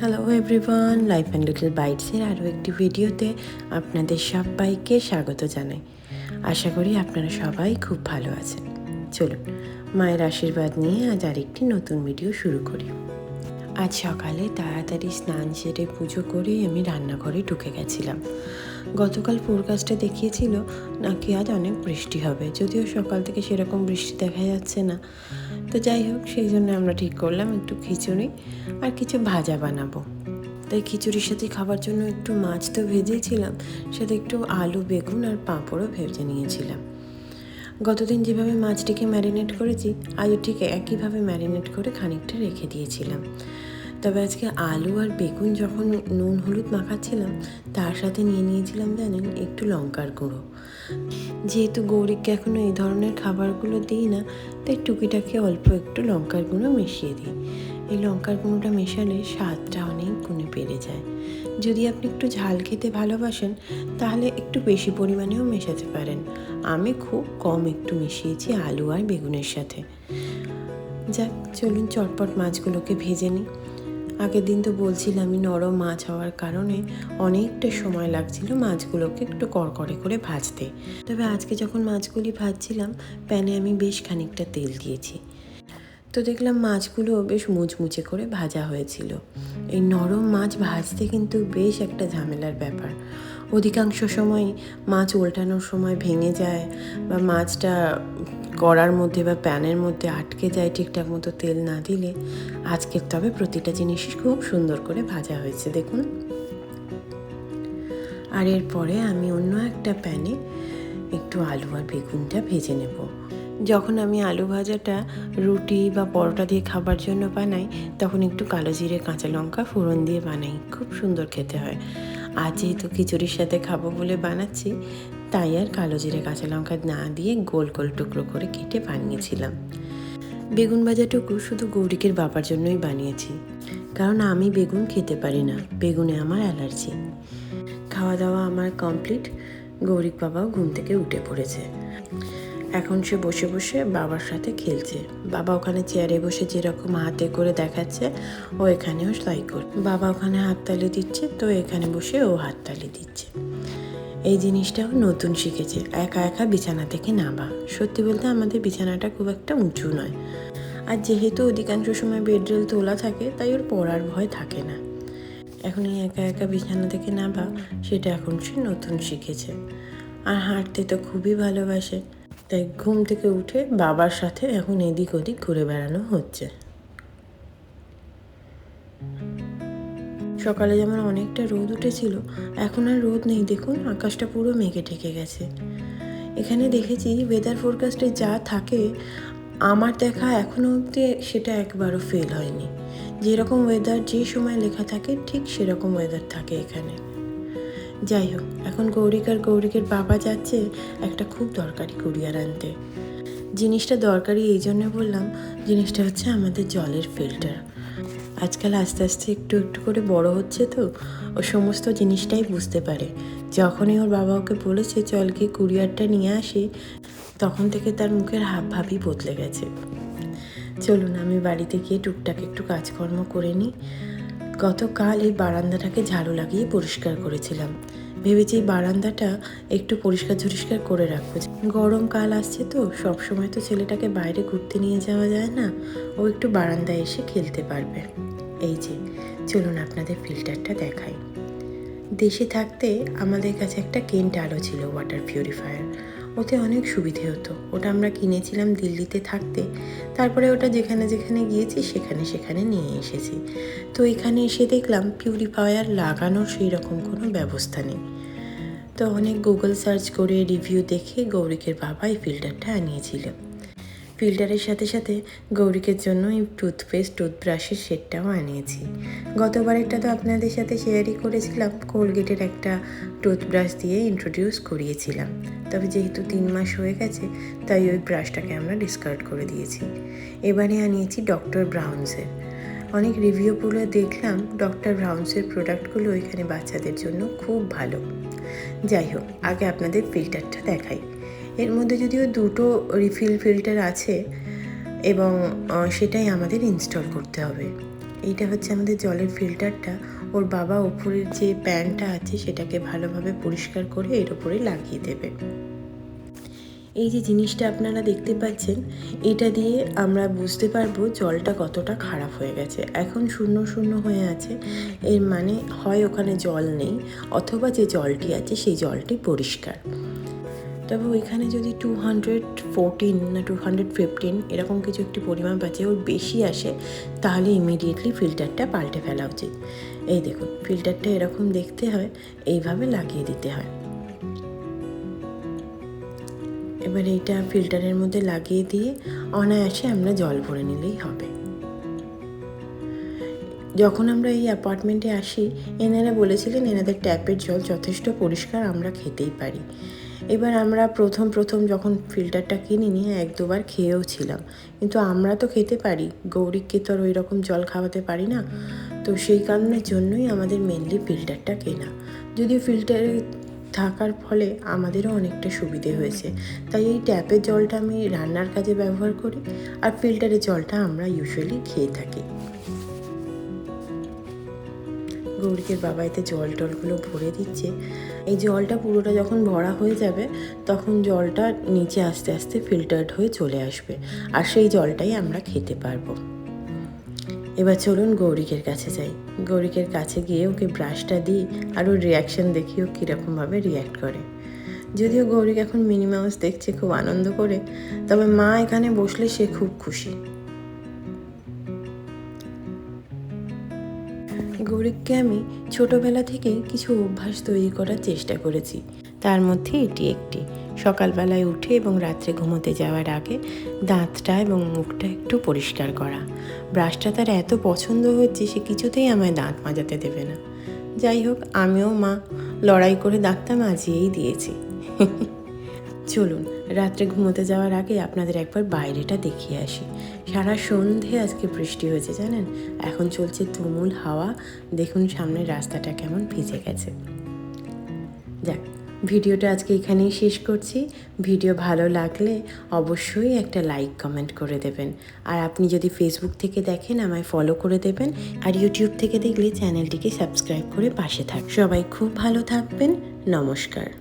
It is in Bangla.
Hello everyone life and little বাইটসের আরও একটি ভিডিওতে আপনাদের সবাইকে স্বাগত জানাই। আশা করি আপনারা সবাই খুব ভালো আছেন। চলুন, মায়ের আশীর্বাদ নিয়ে আজ আরেকটি নতুন ভিডিও শুরু করি। আজ সকালে তাড়াতাড়ি স্নান সেরে পুজো করেই আমি রান্নাঘরে ঢুকে গেছিলাম। গতকাল ফোরকাস্টে দেখিয়েছিল নাকি আজ অনেক বৃষ্টি হবে। যদিও সকাল থেকে সেরকম বৃষ্টি দেখা যাচ্ছে না। তো যাই হোক, সেই জন্য আমরা ঠিক করলাম একটু খিচুড়ি আর কিছু ভাজা বানাবো। তাই খিচুড়ির সাথে খাবার জন্য একটু মাছ তো ভেজেছিলাম, সাথে একটু আলু, বেগুন আর পাঁপড়ও ভেজে নিয়েছিলাম। গতদিন যেভাবে মাছটিকে ম্যারিনেট করেছি, আজও ঠিক একইভাবে ম্যারিনেট করে খানিকটা রেখে দিয়েছিলাম। তবে আজকে আলু আর বেগুন যখন নুন হলুদ মাখাচ্ছিলাম, তার সাথে নিয়ে নিয়েছিলাম জানেন একটু লঙ্কার গুঁড়ো। যেহেতু গৌরিককে এখনও এই ধরনের খাবারগুলো দিই না, তাই টুকিটাকে অল্প একটু লঙ্কার গুঁড়ো মিশিয়ে দিই। এই লঙ্কার গুঁড়োটা মেশালে স্বাদটা অনেক গুণে বেড়ে যায়। যদি আপনি একটু ঝাল খেতে ভালোবাসেন, তাহলে একটু বেশি পরিমাণেও মেশাতে পারেন। আমি খুব কম একটু মিশিয়েছি আলু আর বেগুনের সাথে। যাক, চলুন চটপট মাছগুলোকে ভেজে নিই। আগের দিন তো বলছিলামই নরম মাছ হওয়ার কারণে অনেকটা সময় লাগছিল মাছগুলোকে একটু কড়কড়ে করে ভাজতে। তবে আজকে যখন মাছগুলি ভাজছিলাম, প্যানে আমি বেশ খানিকটা তেল দিয়েছি। তো দেখলাম মাছগুলো বেশ মুচমুচে করে ভাজা হয়েছিল। এই নরম মাছ ভাজতে কিন্তু বেশ একটা ঝামেলার ব্যাপার। অধিকাংশ সময় মাছ উল্টানোর সময় ভেঙে যায় বা মাছটা কড়ার মধ্যে বা প্যানের মধ্যে আটকে যায় ঠিকঠাক মতো তেল না দিলে আজকের তবে প্রতিটা জিনিসই খুব সুন্দর করে ভাজা হয়েছে, দেখুন। আর এরপরে আমি অন্য একটা প্যানে একটু আলু আর বেগুনটা ভেজে নেব। যখন আমি আলু ভাজাটা রুটি বা পরোটা দিয়ে খাবার জন্য বানাই, তখন একটু কালো জিরে, কাঁচা লঙ্কা ফোড়ন দিয়ে বানাই, খুব সুন্দর খেতে হয়। আজ যেহেতু খিচুড়ির সাথে খাব বলে বানাচ্ছি তাই আর কালো জিরে কাঁচা লঙ্কা না দিয়ে গোল গোল টুকরো করে কেটে বানিয়েছিলাম। বেগুন ভাজাটুকু শুধু গৌরিকের বাবার জন্যই বানিয়েছি, কারণ আমি বেগুন খেতে পারি না, বেগুনে আমার অ্যালার্জি। খাওয়া দাওয়া আমার কমপ্লিট গৌরিক বাবাও ঘুম থেকে উঠে পড়েছে। এখন সে বসে বসে বাবার সাথে খেলছে। বাবা ওখানে চেয়ারে বসে যেরকম হাতে করে দেখাচ্ছে, ও এখানেও তাই কর বাবা ওখানে হাততালি দিচ্ছে, তো এখানে বসে ও হাততালি দিচ্ছে। এই জিনিসটাও নতুন শিখেছে। একা একা বিছানা থেকে নামা। সত্যি বলতে আমাদের বিছানাটা খুব একটা উঁচু নয়। আর যেহেতু অধিকাংশ সময় বেডরেল তোলা থাকে, তাই ওর পড়ার ভয় থাকে না। এখন এই একা একা বিছানা থেকে নামা, সেটা এখন সে নতুন শিখেছে। আর হাঁটতে তো খুবই ভালোবাসে। তাই ঘুম থেকে উঠে বাবার সাথে এখন এদিক ওদিক ঘুরে বেড়ানো হচ্ছে। সকালে যেমন অনেকটা রোদ উঠেছিল, এখন আর রোদ নেই। দেখুন, আকাশটা পুরো মেঘে ঢেকে গেছে। এখানে দেখেছি ওয়েদার ফোরকাস্টে যা থাকে, আমার দেখা এখনও অবধি সেটা একবারও ফেল হয়নি। যেরকম ওয়েদার যে সময় লেখা থাকে, ঠিক সেরকম ওয়েদার থাকে এখানে। যাই হোক, এখন গৌরিক আর গৌরিকের বাবা যাচ্ছে একটা খুব দরকারি কুরিয়ার আনতে। জিনিসটা দরকারি এই জন্য বললাম, জিনিসটা হচ্ছে আমাদের জলের ফিল্টার আজকাল আস্তে আস্তে একটু একটু করে বড় হচ্ছে তো, ও সমস্ত জিনিসটাই বুঝতে পারে। যখনই ওর বাবা ওকে বলেছে, চল গিয়ে কুরিয়ারটা নিয়ে আসি, তখন থেকে তার মুখের হাব ভাবই বদলে গেছে। চলুন, আমি বাড়িতে গিয়ে টুকটাক একটু কাজকর্ম করে নিই। গতকাল এই বারান্দাটাকে ঝাড়ু লাগিয়ে পরিষ্কার করেছিলাম। ভেবেছি এই বারান্দাটা একটু পরিষ্কার ঝরিষ্কার করে রাখব। গরমকাল আসছে তো সব সময় তো ছেলেটাকে বাইরে ঘুরতে নিয়ে যাওয়া যায় না। ও একটু বারান্দায় এসে খেলতে পারবে। এই যে, চলুন আপনাদের ফিল্টারটা দেখাই। দেশে থাকতে আমাদের কাছে একটা কেন্ট আলো ছিল ওয়াটার পিউরিফায়ার। ওতে অনেক সুবিধে হতো। ওটা আমরা কিনেছিলাম দিল্লিতে থাকতে। তারপরে ওটা যেখানে যেখানে গিয়েছি, সেখানে সেখানে নিয়ে এসেছি। তো এখানে এসে দেখলাম পিউরিফায়ার লাগানোর সেই রকম কোনো ব্যবস্থা নেই। তো অনেক গুগল সার্চ করে রিভিউ দেখে গৌরিকের বাবা এই ফিল্টারটা আনিয়েছিল ফিল্টারের সাথে সাথে গৌরীকের জন্য এই টুথপেস্ট টুথব্রাশের সেটটাও আনিয়েছি। গতবারেরটা তো আপনাদের সাথে শেয়ারই করেছিলাম কোলগেটের একটা টুথব্রাশ দিয়ে ইন্ট্রোডিউস করিয়েছিলাম। তবে যেহেতু তিন মাস হয়ে গেছে, তাই ওই ব্রাশটাকে আমরা ডিসকার্ড করে দিয়েছি। এবারে আনিয়েছি ডক্টর ব্রাউন্সের অনেক রিভিউগুলো দেখলাম ডক্টর ব্রাউন্সের প্রোডাক্টগুলো এখানে বাচ্চাদের জন্য খুব ভালো। যাই হোক, আগে আপনাদের ফিল্টারটা দেখাই। এর মধ্যে যদিও দুটো রিফিল ফিল্টার আছে এবং সেটাই আমাদের ইনস্টল করতে হবে। এইটা হচ্ছে আমাদের জলের ফিল্টারটা ওর বাবা ওপরের যে প্যানটা আছে, সেটাকে ভালোভাবে পরিষ্কার করে এর উপরে লাগিয়ে দেবে। এই যে জিনিসটা আপনারা দেখতে পাচ্ছেন, এটা দিয়ে আমরা বুঝতে পারব জলটা কতটা খারাপ হয়ে গেছে। এখন শূন্য শূন্য হয়ে আছে, এর মানে হয় ওখানে জল নেই, অথবা যে জলটি আছে, সেই জলটি পরিষ্কার। তবে ওইখানে যদি টু হান্ড্রেড ফোরটিন না টু হান্ড্রেড ফিফটিন এরকম কিছু একটি পরিমাণ আছে ওর বেশি আসে, তাহলে ইমিডিয়েটলি ফিল্টারটা পাল্টে ফেলা উচিত। এই দেখুন ফিল্টারটা এরকম দেখতে হয়, এইভাবে লাগিয়ে দিতে হয়। এবার এইটা ফিল্টারের মধ্যে লাগিয়ে দিয়ে অনায়াসে আমরা জল ভরে নিলেই হবে। যখন আমরা এই অ্যাপার্টমেন্টে আসি, এনারা বলেছিলেন, এনাদের ট্যাপের জল যথেষ্ট পরিষ্কার, আমরা খেতেই পারি। এবার আমরা প্রথম প্রথম যখন ফিল্টারটা কিনিনি এক, দুবার খেয়েও ছিলাম। কিন্তু আমরা তো খেতে পারি। গৌরিককে তো আর ওই রকম জল খাওয়াতে পারি না। তো সেই কারণের জন্যই আমাদের মেনলি ফিল্টারটা কেনা। যদিও ফিল্টারে থাকার ফলে আমাদেরও অনেকটা সুবিধে হয়েছে। তাই এই ট্যাপের জলটা আমি রান্নার কাজে ব্যবহার করি। আর ফিল্টারের জলটা আমরা ইউজুয়ালি খেয়ে থাকি। গৌরিকের বাবা এতে জল টলগুলো ভরে দিচ্ছে। এই জলটা পুরোটা যখন ভরা হয়ে যাবে, তখন জলটা নিচে আস্তে আস্তে ফিল্টার্ড হয়ে চলে আসবে। আর সেই জলটাই আমরা খেতে পারব। এবার চলুন গৌরিকের কাছে যাই। গৌরিকের কাছে গিয়ে ওকে ব্রাশটা দিই আর ওর রিয়াকশান দেখি ও কীরকমভাবে রিয়্যাক্ট করে। যদিও গৌরিক এখন মিনি মিনিমাউস দেখছে খুব আনন্দ করে, তবে মা এখানে বসলে সে খুব খুশি। গৌরিককে আমি ছোটোবেলা থেকেই কিছু অভ্যাস তৈরি করার চেষ্টা করেছি। তার মধ্যে এটি একটি। সকালবেলায় উঠে এবং রাত্রে ঘুমোতে যাওয়ার আগে দাঁতটা এবং মুখটা একটু পরিষ্কার করা। ব্রাশটা তার এত পছন্দ হচ্ছে সে কিছুতেই আমায় দাঁত মাজাতে দেবে না। যাই হোক, আমিও মা, লড়াই করে দাঁতটা মাজিয়েই দিয়েছি। চলুন, রাত্রে ঘুমোতে যাওয়ার আগে আপনাদের একবার বাইরেটা দেখিয়ে আসি। সারা সন্ধে আজকে বৃষ্টি হয়েছে, জানেন? এখন চলছে তুমুল হাওয়া। দেখুন সামনের রাস্তাটা কেমন ভিজে গেছে। যাক, ভিডিওটা আজকে এখানেই শেষ করছি। ভিডিও ভালো লাগলে অবশ্যই একটা লাইক, কমেন্ট করে দেবেন। আর আপনি যদি ফেসবুক থেকে দেখেন, আমায় ফলো করে দেবেন। আর ইউটিউব থেকে দেখলে চ্যানেলটিকে সাবস্ক্রাইব করে পাশে থাক সবাই খুব ভালো থাকবেন। নমস্কার।